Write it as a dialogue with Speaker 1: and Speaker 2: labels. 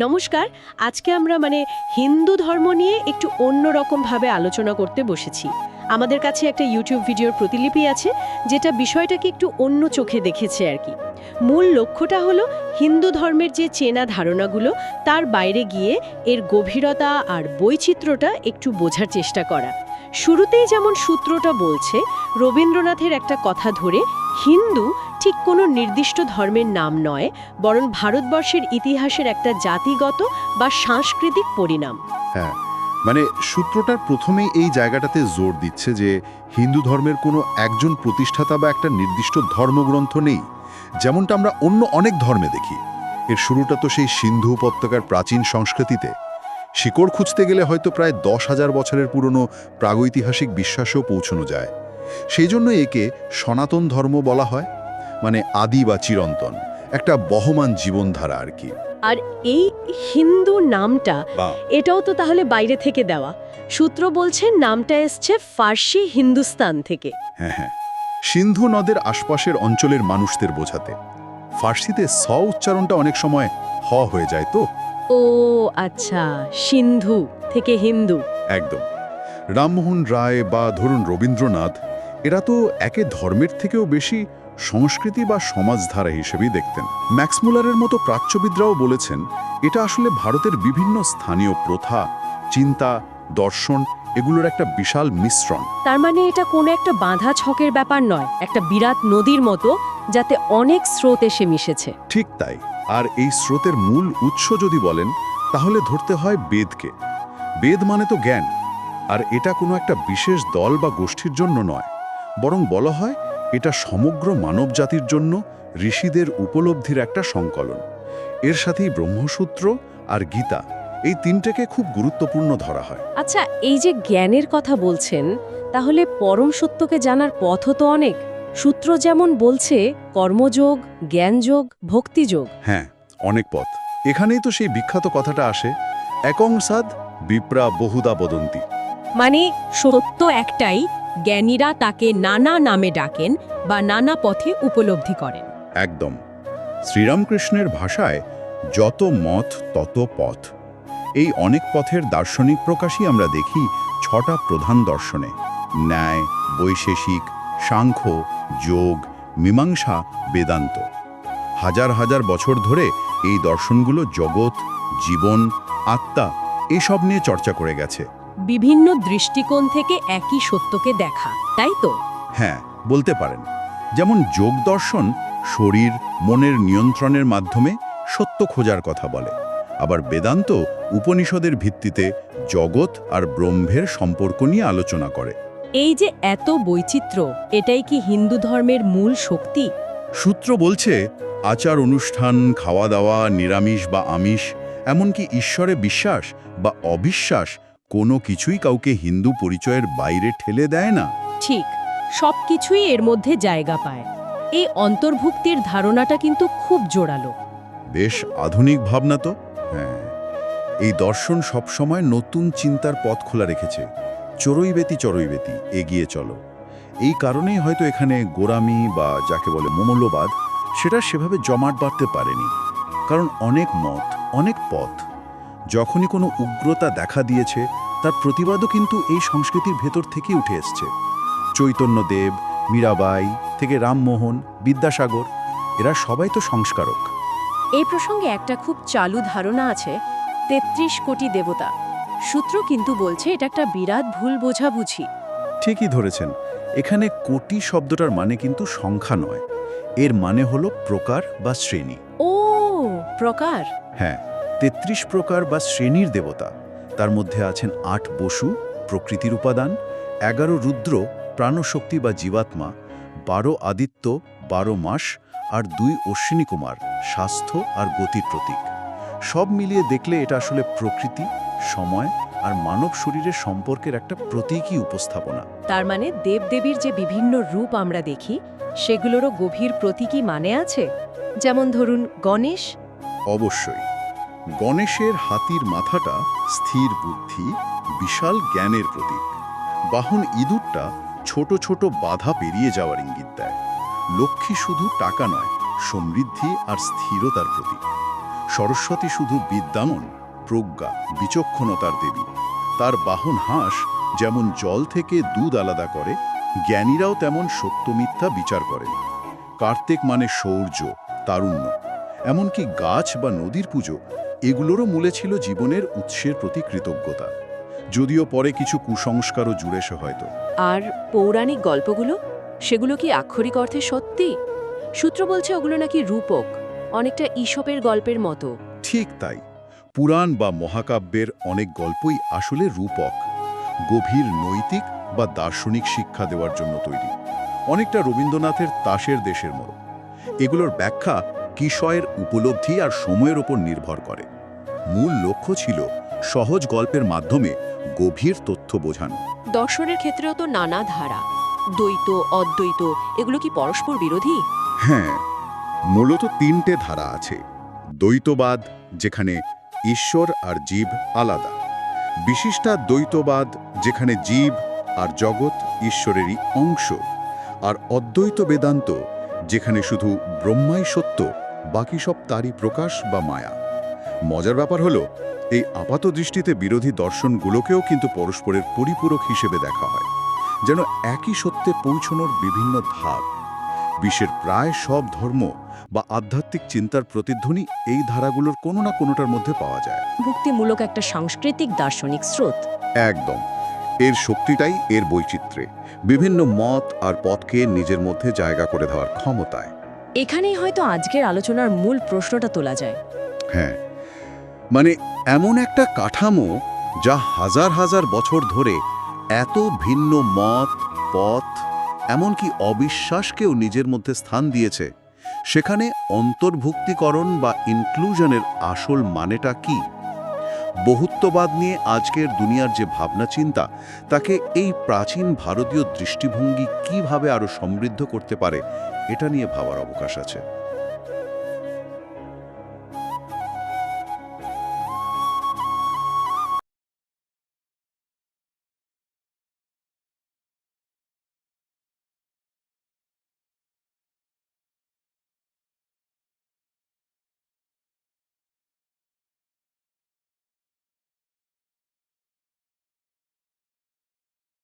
Speaker 1: নমস্কার, আজকে আমরা মানে হিন্দু ধর্ম নিয়ে একটু অন্যরকমভাবে আলোচনা করতে বসেছি। আমাদের কাছে একটা ইউটিউব ভিডিওর প্রতিলিপি আছে, যেটা বিষয়টাকে একটু অন্য চোখে দেখেছে আর কি। মূল লক্ষ্যটা হলো হিন্দু ধর্মের যে চেনা ধারণাগুলো, তার বাইরে গিয়ে এর গভীরতা আর বৈচিত্র্যটা একটু বোঝার চেষ্টা করা। শুরুতেই যেমন সূত্রটা বলছে, রবীন্দ্রনাথের একটা কথা ধরে, হিন্দু ঠিক কোনো নির্দিষ্ট ধর্মের নাম নয়, বরং ভারতবর্ষের ইতিহাসের একটা জাতিগত বা সাংস্কৃতিক পরিণাম।
Speaker 2: হ্যাঁ মানে সূত্রটার প্রথমেই এই জায়গাটাতে জোর দিচ্ছে যে হিন্দু ধর্মের কোনো একজন প্রতিষ্ঠাতা বা একটা নির্দিষ্ট ধর্মগ্রন্থ নেই, যেমনটা আমরা অন্য অনেক ধর্মে দেখি। এর শুরুটা তো সেই সিন্ধু উপত্যকার প্রাচীন সংস্কৃতিতে। শিকড় খুঁজতে গেলে হয়তো প্রায় দশ হাজার বছরের পুরনো প্রাগৈতিহাসিক বিশ্বাসেও পৌঁছানো যায়। সেই জন্য একে সনাতন ধর্ম বলা হয়। মানে আদি বা চিরন্তন একটা বহমান জীবনধারা আর কি।
Speaker 1: আর এই হিন্দু নামটা এটাও তো তাহলে বাইরে থেকে দেওয়া। সূত্র বলছে নামটা এসছে ফার্সি হিন্দুস্তান থেকে।
Speaker 2: হ্যাঁ হ্যাঁ। সিন্ধু নদের আশপাশের অঞ্চলের মানুষদের বোঝাতে। ফার্সিতে স উচ্চারণটা অনেক সময় হ হয়ে যায় তো।
Speaker 1: ও আচ্ছা সিন্ধু থেকে হিন্দু।
Speaker 2: একদম। রামমোহন রায় বা ধরুন রবীন্দ্রনাথ এরা তো একে ধর্মের থেকেও বেশি সংস্কৃতি বা সমাজধারা হিসেবেই দেখতেন। ম্যাক্সমুলারের মতো প্রাচ্যবিদরাও বলেছেন এটা আসলে ভারতের বিভিন্ন স্থানীয় প্রথা চিন্তা দর্শন এগুলোর একটা বিশাল মিশ্রণ।
Speaker 1: তার মানে এটা কোনো একটা বাঁধা ছকের ব্যাপার নয় একটা বিরাট নদীর মতো যাতে অনেক স্রোত এসে মিশেছে।
Speaker 2: ঠিক তাই আর এই স্রোতের মূল উৎস যদি বলেন তাহলে ধরতে হয় বেদকে। বেদ মানে তো জ্ঞান আর এটা কোনো একটা বিশেষ দল বা গোষ্ঠীর জন্য নয় বরং বলা হয় এটা সমগ্র মানব জাতির জন্য ঋষিদের উপলব্ধির একটা সংকলন। এর সাথেই ব্রহ্মসূত্র আর গীতা এই তিনটাকে খুব গুরুত্বপূর্ণ ধরা হয়।
Speaker 1: আচ্ছা এই যে জ্ঞানের কথা বলছেন তাহলে পরম সত্যকে জানার পথও তো অনেক। সূত্র যেমন বলছে কর্মযোগ জ্ঞানযোগ ভক্তিযোগ।
Speaker 2: হ্যাঁ অনেক পথ। এখানেই তো সেই বিখ্যাত কথাটা আসে একং সাদ বিপ্রা বহুদা বদন্তি।
Speaker 1: মানে সত্য একটাই জ্ঞানীরা তাকে নানা নামে ডাকেন বা নানা পথে উপলব্ধি করেন।
Speaker 2: একদম। শ্রীরামকৃষ্ণের ভাষায় যত মত, তত পথ। এই অনেক পথের দার্শনিক প্রকাশই আমরা দেখি ছটা প্রধান দর্শনে। ন্যায়, বৈশেষিক, সাংখ্য, যোগ, মীমাংসা, বেদান্ত। হাজার হাজার বছর ধরে এই দর্শনগুলো জগৎ, জীবন, আত্মা, এসব নিয়ে চর্চা করে গেছে।
Speaker 1: বিভিন্ন দৃষ্টিকোণ থেকে একই সত্যকে দেখা তাই তো?
Speaker 2: হ্যাঁ বলতে পারেন। যেমন যোগ দর্শন শরীর মনের নিয়ন্ত্রণের মাধ্যমে সত্য খোঁজার কথা বলে। আবার বেদান্ত উপনিষদের ভিত্তিতে জগৎ আর ব্রহ্মের সম্পর্ক নিয়ে আলোচনা করে।
Speaker 1: এই যে এত বৈচিত্র্য এটাই কি হিন্দু ধর্মের মূল শক্তি?
Speaker 2: সূত্র বলছে আচার অনুষ্ঠান খাওয়া দাওয়া নিরামিষ বা আমিষ এমনকি ঈশ্বরে বিশ্বাস বা অবিশ্বাস কোনো কিছুই কাউকে হিন্দু পরিচয়ের বাইরে ঠেলে দেয় না।
Speaker 1: ঠিক সব কিছুই এর মধ্যে জায়গা পায়। এই অন্তর্ভুক্তির ধারণাটা কিন্তু খুব জোরালো।
Speaker 2: বেশ আধুনিক ভাবনা তো। হ্যাঁ এই দর্শন সবসময় নতুন চিন্তার পথ খোলা রেখেছে। চড়ইবেতি চড়ইবেতি এগিয়ে চলো। এই কারণেই হয়তো এখানে গোরামি বা যাকে বলে মমূল্যবাদ সেটা সেভাবে জমাট বাড়তে পারেনি। কারণ অনেক মত অনেক পথ। যখনই কোনো উগ্রতা দেখা দিয়েছে তার প্রতিবাদও কিন্তু এই সংস্কৃতির ভেতর থেকেই উঠে এসছে। চৈতন্যদেব মীরাবাই থেকে রামমোহন বিদ্যাসাগর এরা সবাই তো সংস্কারক।
Speaker 1: এই প্রসঙ্গে একটা খুব চালু ধারণা আছে তেত্রিশ কোটি দেবতা। সূত্র কিন্তু বলছে এটা একটা বিরাট ভুল বোঝাবুঝি।
Speaker 2: ঠিকই ধরেছেন এখানে কোটি শব্দটার মানে কিন্তু সংখ্যা নয় এর মানে হলো প্রকার বা শ্রেণি।
Speaker 1: ও প্রকার।
Speaker 2: হ্যাঁ। তেত্রিশ প্রকার বা শ্রেণির দেবতা। তার মধ্যে আছেন আট বসু প্রকৃতির উপাদান এগারো রুদ্র প্রাণশক্তি বা জীবাত্মা বারো আদিত্য বারো মাস আর দুই অশ্বিনী কুমার স্বাস্থ্য আর গতির প্রতীক। সব মিলিয়ে দেখলে এটা আসলে প্রকৃতি সময় আর মানব শরীরের সম্পর্কের একটা প্রতীকী উপস্থাপনা।
Speaker 1: তার মানে দেবদেবীর যে বিভিন্ন রূপ আমরা দেখি সেগুলোরও গভীর প্রতীকী মানে আছে? যেমন ধরুন গণেশ।
Speaker 2: অবশ্যই। গণেশের হাতির মাথাটা স্থির বুদ্ধি, বিশাল জ্ঞানের প্রতীক। বাহন ইঁদুরটা ছোট ছোট বাধা পেরিয়ে যাওয়ার ইঙ্গিত দেয়। লক্ষ্মী শুধু টাকা নয়, সমৃদ্ধি আর স্থিরতার প্রতীক। সরস্বতী শুধু বিদ্যামন, প্রজ্ঞা, বিচক্ষণতার দেবী। তার বাহন হাঁস যেমন জল থেকে দুধ আলাদা করে, জ্ঞানীরাও তেমন সত্য মিথ্যা বিচার করেন। কার্তিক মানে শৌর্য তারুণ্য। এমনকি গাছ বা নদীর পুজো এগুলোরও মূলে ছিল জীবনের উৎসের প্রতি কৃতজ্ঞতা। যদিও পরে কিছু কুসংস্কারও জুড়েছে হয়তো।
Speaker 3: আর পৌরাণিক গল্পগুলো? সেগুলো কি আক্ষরিক অর্থে সত্যি? সূত্র বলছে ওগুলো নাকি রূপক অনেকটা ঈশপের গল্পের মতো।
Speaker 2: ঠিক তাই। পুরাণ বা মহাকাব্যের অনেক গল্পই আসলে রূপক গভীর নৈতিক বা দার্শনিক শিক্ষা দেওয়ার জন্য তৈরি। অনেকটা রবীন্দ্রনাথের তাসের দেশের মতো। এগুলোর ব্যাখ্যা কিশয়ের উপলব্ধি আর সময়ের ওপর নির্ভর করে। মূল লক্ষ্য ছিল সহজ গল্পের মাধ্যমে গভীর তথ্য বোঝানো।
Speaker 3: দর্শনের ক্ষেত্রেও তো নানা ধারা। দ্বৈত অদ্বৈত এগুলো কি পরস্পর বিরোধী?
Speaker 2: হ্যাঁ মূলত তিনটে ধারা আছে। দ্বৈতবাদ যেখানে ঈশ্বর আর জীব আলাদা। বিশিষ্টা দ্বৈতবাদ যেখানে জীব আর জগৎ ঈশ্বরেরই অংশ। আর অদ্বৈত বেদান্ত যেখানে শুধু ব্রহ্মাই সত্য বাকি সব তারই প্রকাশ বা মায়া। মজার ব্যাপার হলো এই আপাত দৃষ্টিতে বিরোধী দর্শনগুলোকেও কিন্তু পরস্পরের পরিপূরক হিসেবে দেখা হয় যেন একই সত্যে পৌঁছনোর বিভিন্ন ধাপ। বিশ্বের প্রায় সব ধর্ম বা আধ্যাত্মিক চিন্তার প্রতিধ্বনি এই ধারাগুলোর কোনো না কোনোটার মধ্যে পাওয়া যায়।
Speaker 3: মুক্তিমূলক একটা সাংস্কৃতিক দার্শনিক স্রোত।
Speaker 2: একদম। এর শক্তিটাই এর বৈচিত্র্যে বিভিন্ন মত আর পথকে নিজের মধ্যে জায়গা করে দেওয়ার ক্ষমতায়।
Speaker 3: এখানেই হয়তো আজকের আলোচনার মূল প্রশ্নটা তোলা যায়।
Speaker 2: হ্যাঁ। মানে এমন একটা কাঠামো যা হাজার হাজার বছর ধরে এত ভিন্ন মত, পথ, এমনকি অবিশ্বাসকেও নিজের মধ্যে স্থান দিয়েছে। সেখানে অন্তর্ভুক্তিকরণ বা ইনক্লুশনের আসল মানেটা কি? বহুত্ববাদ নিয়ে আজকের দুনিয়ার যে ভাবনা চিন্তা, তাকে এই প্রাচীন ভারতীয় দৃষ্টিভঙ্গি কীভাবে আরও সমৃদ্ধ করতে পারে, এটা নিয়ে ভাবার অবকাশ আছে।